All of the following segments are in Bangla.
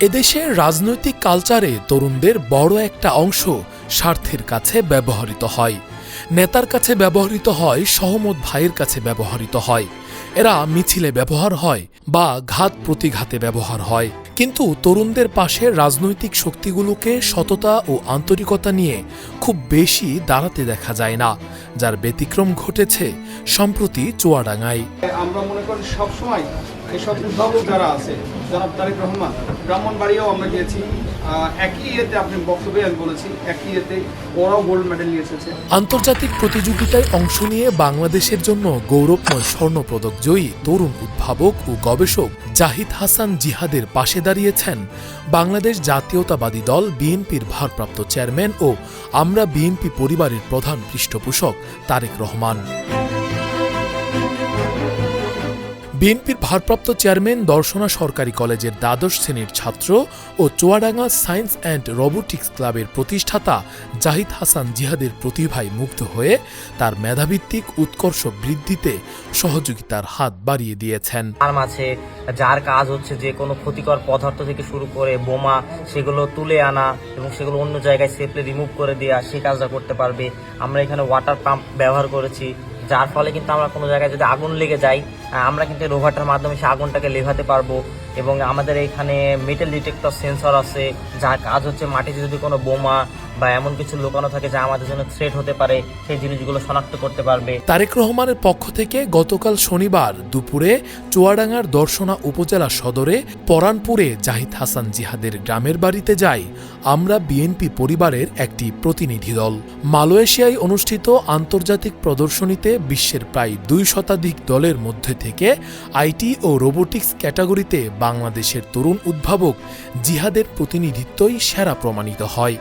এদেশের রাজনৈতিক কালচারে তরুণদের বড় একটা অংশ স্বার্থের কাছে ব্যবহৃত হয়। নেতার কাছে ব্যবহৃত হয়, সহমত ভাইয়ের কাছে ব্যবহৃত হয়। এরা মিছিলে ব্যবহার হয় বা ঘাত প্রতিঘাতে ব্যবহার হয়। কিন্তু তরুণদের পাশে রাজনৈতিক শক্তিগুলোকে সততা ও আন্তরিকতা নিয়ে খুব বেশি দাঁড়াতে দেখা যায় না, যার ব্যতিক্রম ঘটেছে সম্প্রতি চুয়াডাঙ্গায়। আমরা মনে করি সবসময় এসব উদ্ভাবক যারা আছে, জনাব তারেক রহমান, ব্রাহ্মণবাড়িয়াও আমরা গিয়েছি। আন্তর্জাতিক প্রতিযোগিতায় অংশ নিয়ে বাংলাদেশের জন্য গৌরবময় স্বর্ণপদক জয়ী তরুণ উদ্ভাবক ও গবেষক জাহিদ হাসান জিহাদের পাশে দাঁড়িয়েছেন বাংলাদেশ জাতীয়তাবাদী দল বিএনপির ভারপ্রাপ্ত চেয়ারম্যান ও আমরা বিএনপি পরিবারের প্রধান পৃষ্ঠপোষক তারেক রহমান। বিএনপির ভারপ্রাপ্ত চেয়ারম্যান দর্শনা সরকারি কলেজের দ্বাদশ শ্রেণির ছাত্র ও চুয়াডাঙ্গা সায়েন্স অ্যান্ড রোবোটিক্স ক্লাবের প্রতিষ্ঠাতা জাহিদ হাসান জিহাদের প্রতিভায় মুগ্ধ হয়ে তার মেধাভিত্তিক উৎকর্ষ বৃদ্ধিতে সহযোগিতার হাত বাড়িয়ে দিয়েছেন। আর্ম মাঝে যার কাজ হচ্ছে যে কোনো ক্ষতিকর পদার্থ থেকে শুরু করে বোমা, সেগুলো তুলে আনা এবং সেগুলো অন্য জায়গায় সেফলি রিমুভ করে দেওয়া সেই কাজটা করতে পারবে। আমরা এখানে ওয়াটার পাম্প ব্যবহার করেছি। যার ফলে কিন্তু আমরা কোনো জায়গায় যদি আগুন লেগে যায় আমরা কিন্তু রোভারটার মাধ্যমে সে আগুনটাকে লেভাতে পারব। এবং আমাদের এখানে মেটাল ডিটেক্টর সেন্সর আছে, যার কাজ হচ্ছে মাটিতে যদি কোনো বোমা বা এমন কিছু লুকানো থাকে যা আমাদের জন্য থ্রেট হতে পারে, সেই জিনিসগুলো শনাক্ত করতে পারবে। তারেক রহমানের পক্ষ থেকে গতকাল শনিবার দুপুরে চুয়াডাঙ্গার দর্শনা উপজেলা সদরে পরানপুরে জাহিদ হাসান জিহাদের গ্রামের বাড়িতে যায় আমরা বিএনপি পরিবারের একটি প্রতিনিধি দল। মালয়েশিয়ায় অনুষ্ঠিত আন্তর্জাতিক প্রদর্শনীতে বিশ্বের প্রায় দুই শতাধিক দলের মধ্যে থেকে আইটি ও রোবোটিক্স ক্যাটাগরিতে বাংলাদেশের তরুণ উদ্ভাবক জিহাদের প্রতিনিধিত্বই সেরা প্রমাণিত হয়।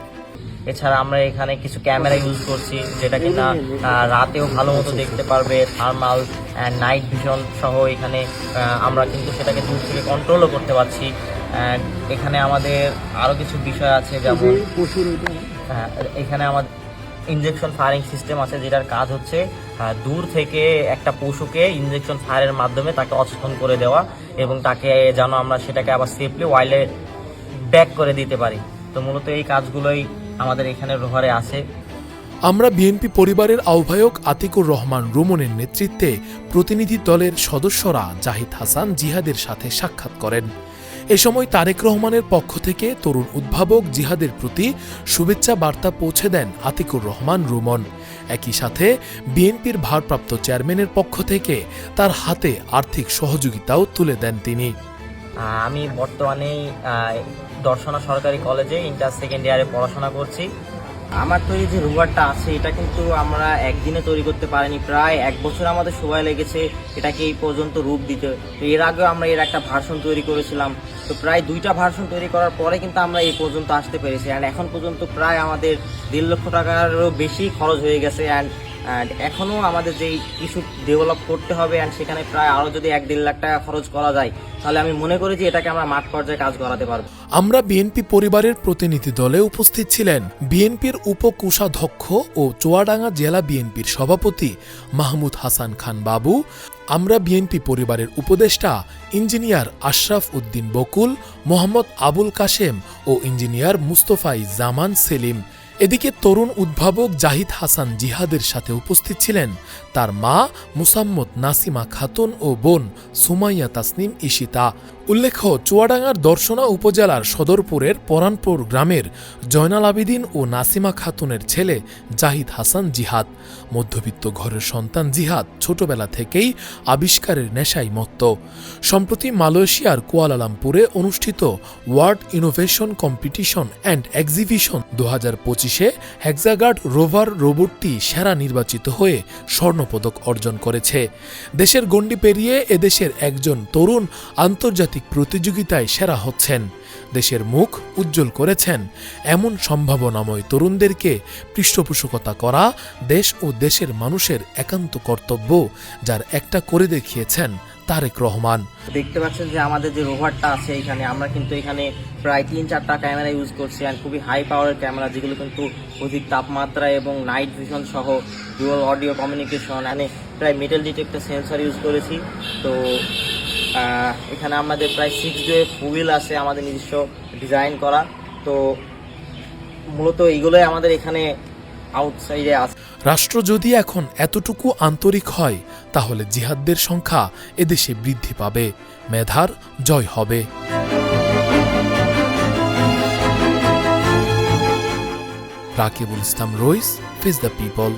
এছাড়া আমরা এখানে কিছু ক্যামেরা ইউজ করছি যেটা কিনা রাতেও ভালো মতো দেখতে পারবে থার্মাল নাইট ভিশন সহ এখানে আমরা কিন্তু সেটাকে দূর থেকে কন্ট্রোলও করতে পারছি। এখানে আমাদের আরও কিছু বিষয় আছে যেমন হ্যাঁ, এখানে আমাদের ইনজেকশন ফায়ারিং সিস্টেম আছে যেটার কাজ হচ্ছে দূর থেকে একটা পশুকে ইনজেকশন ফায়ারের মাধ্যমে তাকে অচেতন করে দেওয়া এবং তাকে যেন আমরা সেটাকে আবার সেফলি ওয়াইল্ডে ব্যাক করে দিতে পারি। তো মূলত এই কাজগুলোই আমাদের এখানে রোহারে আছে। আমরা বিএনপি পরিবারের আহ্বায়ক আতিকুর রহমান রুমনের নেতৃত্বে প্রতিনিধি দলের সদস্যরা জাহিদ হাসান জিহাদের সাথে সাক্ষাৎ করেন। এ সময় তারেক রহমানের পক্ষ থেকে তরুণ উদ্ভাবক জিহাদের প্রতি শুভেচ্ছা বার্তা পৌঁছে দেন আতিকুর রহমান রুমন। একই সাথে বিএনপির ভারপ্রাপ্ত চেয়ারম্যানের পক্ষ থেকে তার হাতে আর্থিক সহযোগিতাও তুলে দেন তিনি। আমি বর্তমানে দর্শনা সরকারি কলেজে ইন্টার সেকেন্ড ইয়ারে পড়াশোনা করছি। আমার তৈরি যে রোভারটা আছে, এটা কিন্তু আমরা একদিনে তৈরি করতে পারিনি। প্রায় এক বছর আমাদের সময় লেগেছে এটাকে এই পর্যন্ত রূপ দিতে। তো এর আগেও আমরা এর একটা ভার্সন তৈরি করেছিলাম। তো প্রায় দুইটা ভার্সন তৈরি করার পরে কিন্তু আমরা এই পর্যন্ত আসতে পেরেছি। অ্যান্ড এখন পর্যন্ত প্রায় আমাদের দেড় লক্ষ টাকারও বেশি খরচ হয়ে গেছে। অ্যান্ড অ্যান্ড এখনও আমাদের যেই কিছু ডেভেলপ করতে হবে অ্যান্ড সেখানে প্রায় আরও যদি এক দেড় লাখ টাকা খরচ করা যায়, তাহলে আমি মনে করি যে এটাকে আমরা মাঠ পর্যায়ে কাজ করাতে পারব। আমরা বিএনপি পরিবারের প্রতিনিধি দলে উপস্থিত ছিলেন বিএনপির উপকোষাধ্যক্ষ ও চুয়াডাঙ্গা জেলা বিএনপির সভাপতি মাহমুদ হাসান খান বাবু, আমরা বিএনপি পরিবারের উপদেষ্টা ইঞ্জিনিয়ার আশরাফ উদ্দিন বকুল, মোহাম্মদ আবুল কাশেম ও ইঞ্জিনিয়ার মুস্তফাই জামান সেলিম এদিকে তরুণ উদ্ভাবক জাহিদ হাসান জিহাদের সাথে উপস্থিত ছিলেন। তার মা মুসাম্মদ নাসিমা খাতুন ও বোন সুমাইয়া তাসনিম ইশিতা উল্লেখ্য, চুয়াডাঙ্গার দর্শনা উপজেলার সদরপুরের পরানপুর গ্রামের জয়নাল আবিদিন ও নাসিমা খাতুনের ছেলে জাহিদ হাসান জিহাদ। মধ্যবিত্ত ঘরের সন্তান জিহাদ ছোটবেলা থেকেই আবিষ্কারের নেশায় মত্ত। সম্প্রতি মালয়েশিয়ার কুয়ালালামপুরে অনুষ্ঠিত world innovation competition and exhibition দু হাজার পঁচিশে হেক্সাগার্ড রোভার রোবটটি সেরা নির্বাচিত হয়ে স্বর্ণপদক অর্জন করেছে। দেশের গণ্ডি পেরিয়ে এদেশের একজন তরুণ আন্তর্জাতিক প্রতিযোগিতায় সেরা হচ্ছেন। দেশের মুখ উজ্জ্বল করেছেন। এমন সম্ভাবনাময় তরুণদেরকে পৃষ্ঠপোষকতা করা দেশ ও দেশের মানুষের একান্ত কর্তব্য, যার একটা করে দেখিয়েছেন তারেক রহমান। দেখতে পাচ্ছেন যে আমাদের যে রোভারটা আছে এখানে, আমরা কিন্তু এখানে প্রায় তিন চারটা ক্যামেরা ইউজ করছি আর খুবই হাই পাওয়ারের ক্যামেরা, যেগুলো কিন্তু অধিক তাপমাত্রা এবং নাইট ভিশন সহ ডুয়াল অডিও কমিউনিকেশন মানে প্রায় মেটাল ডিটেক্টর সেন্সর ইউজ করেছি। তো এখানে আমাদের প্রায় সিক্স ডে হুইল আছে আমাদের নিজস্ব ডিজাইন করা। তো মূলত এইগুলোই আমাদের এখানে আউটসাইডে আছে। রাষ্ট্র যদি এখন এতটুকু আন্তরিক হয়, তাহলে জিহাদদের সংখ্যা এদেশে বৃদ্ধি পাবে। মেধার জয় হবে। রাকিবুল ইসলাম রইস ফিজ দ্য পিপল